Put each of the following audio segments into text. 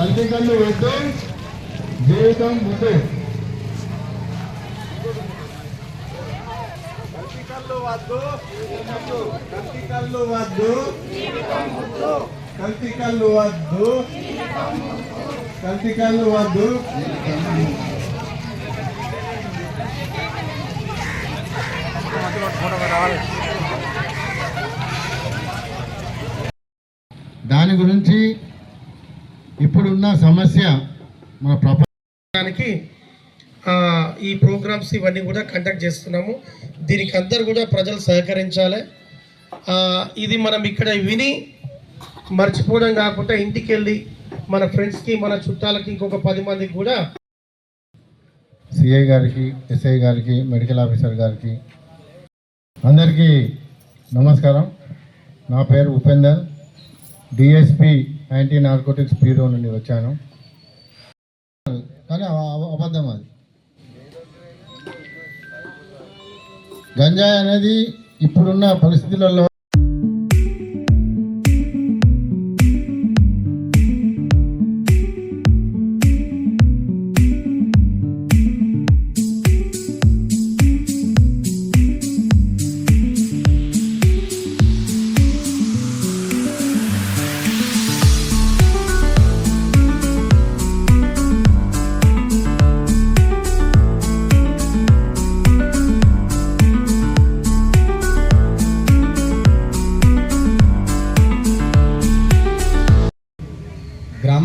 కళ్ళు వద్దు జీవితం ముందు. వద్దు. వద్దు. వద్దు. దాని గురించి ఇప్పుడున్న సమస్య మన ప్రపంచానికి ఈ ప్రోగ్రామ్స్ ఇవన్నీ కూడా కండక్ట్ చేస్తున్నాము. దీనికి అందరు కూడా ప్రజలు సహకరించాలి. ఇది మనం ఇక్కడ విని మర్చిపోవడం కాకుండా ఇంటికి వెళ్ళి మన ఫ్రెండ్స్కి మన చుట్టాలకి ఇంకొక పది మందికి కూడా సిఐ గారికి ఎస్ఐ గారికి మెడికల్ ఆఫీసర్ గారికి అందరికీ నమస్కారం. నా పేరు Upender. DSP anti narcotics bureau నుండి వచ్చాను. కానీ అబద్ధం అది. గంజాయి అనేది ఇప్పుడున్న పరిస్థితులలో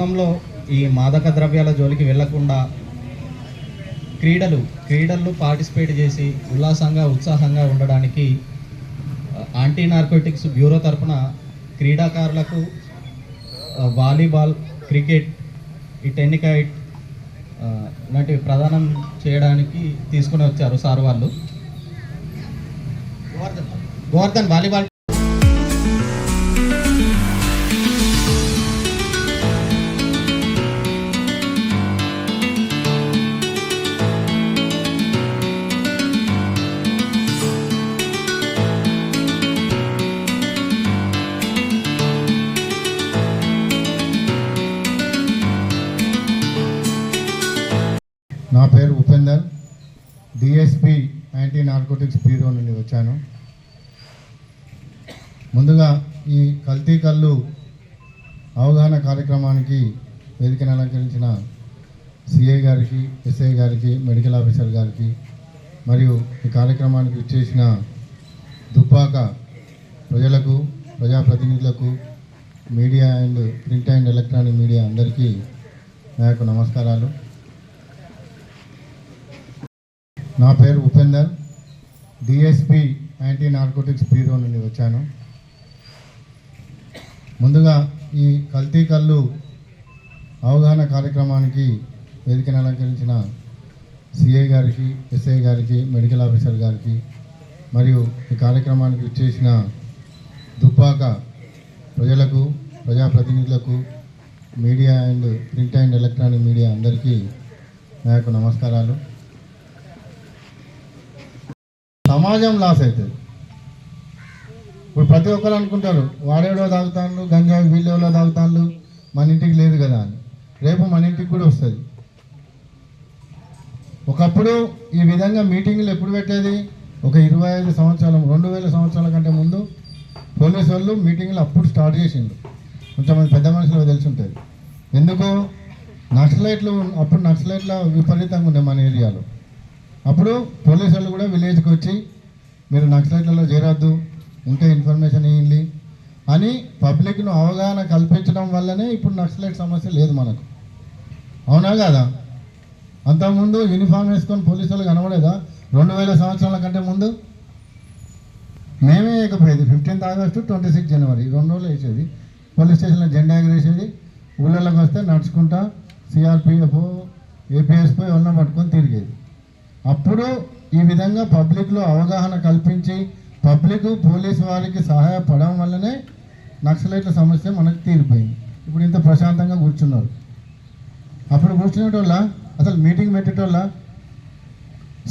గ్రామంలో ఈ మాదక ద్రవ్యాల జోలికి వెళ్ళకుండా క్రీడలు క్రీడలు పార్టిసిపేట్ చేసి ఉల్లాసంగా ఉత్సాహంగా ఉండడానికి యాంటీ నార్కోటిక్స్ బ్యూరో తరపున క్రీడాకారులకు వాలీబాల్ క్రికెట్ ఈ టెన్నికైట్ ఇలాంటివి ప్రదానం చేయడానికి తీసుకుని వచ్చారు సార్ వాళ్ళు. గోవర్ధన్. గోవర్ధన్ వాలీబాల్ నా పేరు Upender. DSP anti narcotics bureau నుండి వచ్చాను. ముందుగా ఈ కల్తీ కళ్ళు అవగాహన కార్యక్రమానికి వేదికను అలంకరించిన సిఐ గారికి ఎస్ఐ గారికి మెడికల్ ఆఫీసర్ గారికి మరియు ఈ కార్యక్రమానికి ఇచ్చేసిన దుబ్బాక ప్రజలకు ప్రజాప్రతినిధులకు media and print and electronic media అందరికీ నా యొక్క నమస్కారాలు. నా పేరు Upender. DSP anti narcotics bureau నుండి వచ్చాను. ముందుగా ఈ కల్తీ కళ్ళు అవగాహన కార్యక్రమానికి వేదికను అలంకరించిన సిఐ గారికి ఎస్ఐ గారికి మెడికల్ ఆఫీసర్ గారికి మరియు ఈ కార్యక్రమానికి ఇచ్చేసిన దుబ్బాక ప్రజలకు ప్రజాప్రతినిధులకు media and print and electronic media అందరికీ నా యొక్క నమస్కారాలు. సమాజం లాస్ అవుతుంది. ఇప్పుడు ప్రతి ఒక్కరు అనుకుంటారు వాడేడో తాగుతాను గంజాయి వీళ్ళెవరో తాగుతాను మన ఇంటికి లేదు కదా అని. రేపు మన ఇంటికి కూడా వస్తుంది. ఒకప్పుడు ఈ విధంగా మీటింగ్లు ఎప్పుడు పెట్టేది? ఒక ఇరవై ఐదు సంవత్సరాలు రెండు వేల సంవత్సరాల కంటే ముందు పోలీసు వాళ్ళు మీటింగ్లు అప్పుడు స్టార్ట్ చేసిండు కొంతమంది పెద్ద మనుషులు తెలిసి ఉంటుంది ఎందుకు నక్సలైట్లు అప్పుడు నక్సలైట్ల విపరీతంగా ఉండే మన ఏరియాలో. అప్పుడు పోలీసు వాళ్ళు కూడా విలేజ్కి వచ్చి మీరు నక్సలైట్లలో చేరొద్దు ఉంటే ఇన్ఫర్మేషన్ ఇవ్వండి అని పబ్లిక్ను అవగాహన కల్పించడం వల్లనే ఇప్పుడు నక్సలైట్ సమస్య లేదు మనకు. అవునా కదా? అంతకుముందు యూనిఫామ్ వేసుకొని పోలీసు వాళ్ళు కనబడేదా? రెండు వేల సంవత్సరాల కంటే ముందు? మేమే వేయకపోయేది. ఫిఫ్టీన్త్ ఆగస్టు ట్వంటీ సిక్స్ జనవరి రెండు రోజులు వేసేది. పోలీస్ స్టేషన్లో జెండా ఎగరేసేది ఊళ్ళలోకి వస్తే నడుచుకుంటా సిఆర్పిఎఫ్ ఏపీఎస్పై ఉన్న పట్టుకొని తిరిగేది. అప్పుడు ఈ విధంగా పబ్లిక్లో అవగాహన కల్పించి పబ్లిక్ పోలీసు వారికి సహాయపడడం వల్లనే నక్సలైట్ల సమస్య మనకు తీరిపోయింది. ఇప్పుడు ఇంత ప్రశాంతంగా కూర్చున్నారు. అప్పుడు కూర్చునేటోళ్ళ అసలు మీటింగ్ పెట్టేటోళ్ళ?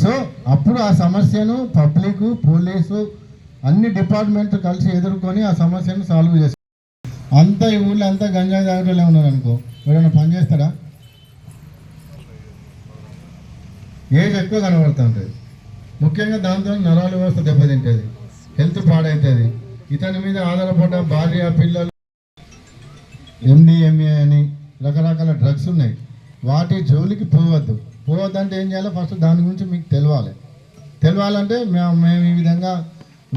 సో అప్పుడు ఆ సమస్యను పబ్లిక్ పోలీసు అన్ని డిపార్ట్మెంట్ కలిసి ఎదుర్కొని ఆ సమస్యను సాల్వ్ చేస్తారు అంతా ఈ ఊళ్ళో అంతా గంజాయి తాగేటోళ్ళే ఉన్నారు అనుకో ఎవరైనా పని చేస్తారా? ఏజ్ ఎక్కువ కనబడుతుంటుంది. ముఖ్యంగా దాంతో నరాల వ్యవస్థ దెబ్బతింటుంది. హెల్త్ పాడవుతుంది ఇతని మీద ఆధారపడ్డ భార్య పిల్లలు ఎండిఎంఏ అని రకరకాల డ్రగ్స్ ఉన్నాయి. వాటి జోలికి పోవద్దు. పోవద్దు అంటే ఏం చేయాలి? ఫస్ట్ దాని గురించి మీకు తెలియాలి తెలవాలంటే మేము మేము ఈ విధంగా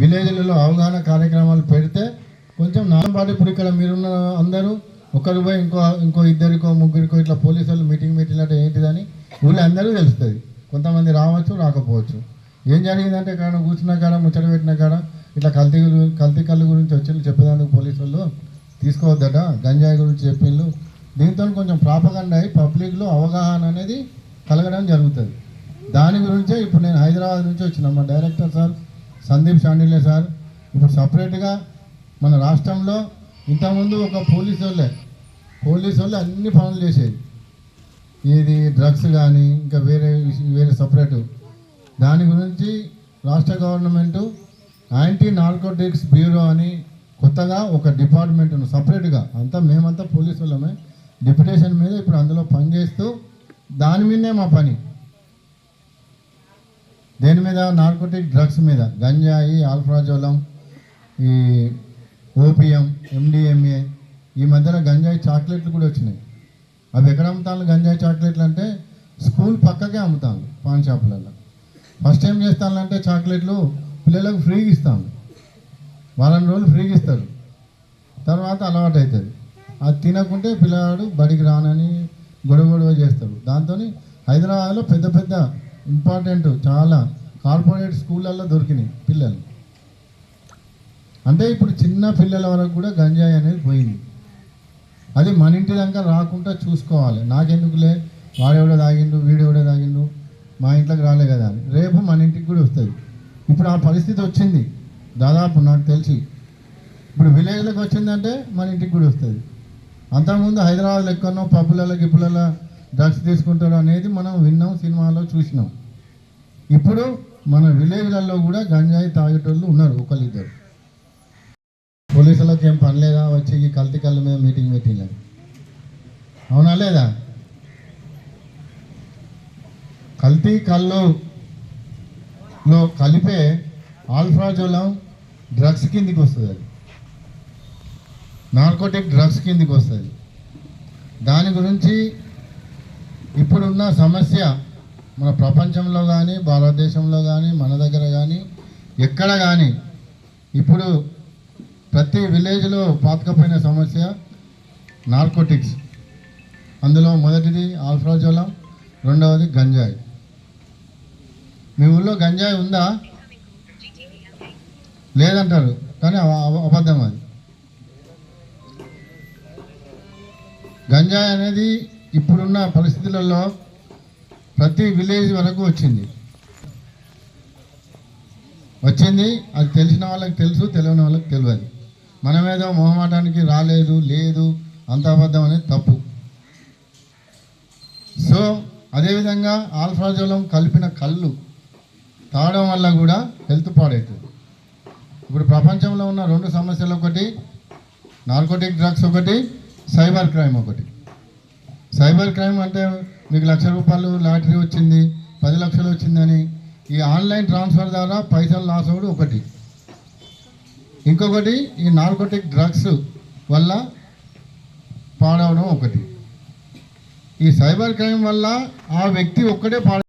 విలేజ్లలో అవగాహన కార్యక్రమాలు పెడితే కొంచెం నాంబాటి ఇప్పుడు ఇక్కడ మీరున్న అందరూ ఒకరు పోయి ఇంకో ఇంకో ఇద్దరికో ముగ్గురికో ఇట్లా పోలీసు వాళ్ళు మీటింగ్ పెట్టినట్టు ఏంటిదని ఊళ్ళో అందరూ తెలుస్తుంది. కొంతమంది రావచ్చు రాకపోవచ్చు. ఏం జరిగిందంటే కాడ కూర్చున్న కాడ ముచ్చట పెట్టిన కాడ ఇట్లా కల్తీ కల్తీ కళ్ళు గురించి వచ్చి చెప్పేదానికి పోలీసు వాళ్ళు. తీసుకోవద్దట గంజాయి గురించి చెప్పిండ్రు. దీంతో కొంచెం ప్రాపగండ అయి పబ్లిక్లో అవగాహన అనేది కలగడం జరుగుతుంది. దాని గురించే ఇప్పుడు నేను హైదరాబాద్ నుంచి వచ్చిన మా director sir Sandeep Shandilya sir. ఇప్పుడు సపరేట్గా మన రాష్ట్రంలో ఇంతకుముందు ఒక పోలీసు వాళ్ళే పోలీసు వాళ్ళు అన్ని పనులు చేసేది. ఇది డ్రగ్స్ కానీ ఇంకా వేరే వేరే సపరేట్ దాని గురించి రాష్ట్ర గవర్నమెంటు యాంటీ నార్కోటిక్స్ బ్యూరో అని కొత్తగా ఒక డిపార్ట్మెంట్ను సపరేట్గా అంతా మేమంతా పోలీసు వాళ్ళమే డిప్యుటేషన్ మీద ఇప్పుడు అందులో పనిచేస్తూ దాని మీదనే మా పని. దేని మీద? నార్కోటిక్ డ్రగ్స్ మీద. గంజాయి ఆల్ఫ్రాజోలం ఈ ఓపీఎం ఎండిఎంఏ ఈ మధ్యన గంజాయి చాక్లెట్లు కూడా వచ్చినాయి. అవి ఎక్కడ అమ్ముతాను గంజాయి చాక్లెట్లు అంటే స్కూల్ పక్కకే అమ్ముతాను పాన్ షాపులలో ఫస్ట్ ఏం చేస్తానంటే చాక్లెట్లు పిల్లలకు ఫ్రీగా ఇస్తాను. వారం రోజులు ఫ్రీగా ఇస్తారు. తర్వాత అలవాటు అవుతుంది అది తినకుంటే పిల్లవాడు బడికి రానని గొడవ గొడవ చేస్తాడు. దాంతో హైదరాబాద్లో పెద్ద పెద్ద ఇంపార్టెంట్ చాలా కార్పొరేట్ స్కూళ్ళల్లో దొరికినాయి పిల్లలు. అంటే ఇప్పుడు చిన్న పిల్లల వరకు కూడా గంజాయి అనేది పోయింది. అది మన ఇంటి దాకా రాకుండా చూసుకోవాలి. నాకెందుకులే? వాడెవడో తాగిండు వీడెవడో తాగిండు మా ఇంట్లోకి రాలే కదా. రేపు మన ఇంటికి కూడా వస్తుంది ఇప్పుడు ఆ పరిస్థితి వచ్చింది. దాదాపు నాకు తెలిసి. ఇప్పుడు విలేజ్లోకి వచ్చిందంటే మన ఇంటికి కూడా వస్తుంది అంతకుముందు హైదరాబాద్ ఎక్కడో పబ్బులలో గిప్పులలో డ్రగ్స్ తీసుకుంటారు అనేది మనం విన్నాం సినిమాలో చూసినాం. ఇప్పుడు మన విలేజ్లలో కూడా గంజాయి తాగేటోళ్ళు ఉన్నారు ఒకళ్ళిద్దరు. పోలీసులకు ఏం పనిలేదా వచ్చి ఈ కల్తీ కళ్ళ మీద మీటింగ్ పెట్టిందని అవునా లేదా? కల్తీ కళ్ళులో కలిపే ఆల్ఫ్రాజోలం డ్రగ్స్ కిందికి వస్తుంది అది. నార్కోటిక్ డ్రగ్స్ కిందికి వస్తుంది. దాని గురించి ఇప్పుడున్న సమస్య మన ప్రపంచంలో కానీ భారతదేశంలో కానీ మన దగ్గర కానీ ఎక్కడ కానీ ఇప్పుడు ప్రతి విలేజ్లో పాతకపోయిన సమస్య నార్కోటిక్స్ అందులో మొదటిది ఆల్ఫ్రాజోలం రెండవది గంజాయి. మీ ఊళ్ళో గంజాయి ఉందా? లేదంటారు కానీ అబద్ధం అది. గంజాయి అనేది ఇప్పుడున్న పరిస్థితులలో ప్రతి విలేజ్ వరకు వచ్చింది. వచ్చింది అది తెలిసిన వాళ్ళకి తెలుసు తెలియని వాళ్ళకి తెలియదు. మనమేదో మొహమాటానికి రాలేదు లేదు అంత అబద్ధం అనేది తప్పు. సో అదేవిధంగా ఆల్ఫాజోలం కలిపిన కళ్ళు తాగడం వల్ల కూడా హెల్త్ పాడవుతుంది ఇప్పుడు ప్రపంచంలో ఉన్న రెండు సమస్యలు ఒకటి నార్కోటిక్ డ్రగ్స్ ఒకటి సైబర్ క్రైమ్ ఒకటి. సైబర్ క్రైమ్ అంటే మీకు లక్ష రూపాయలు లాటరీ వచ్చింది పది లక్షలు వచ్చిందని ఈ ఆన్లైన్ ట్రాన్స్ఫర్ ద్వారా పైసలు లాస్ అవ్వడం ఒకటి. ఇంకొకటి ఈ నార్కోటిక్ డ్రగ్స్ వల్ల పాడవడం ఒకటి. ఈ సైబర్ క్రైమ్ వల్ల ఆ వ్యక్తి ఒక్కడే పాడ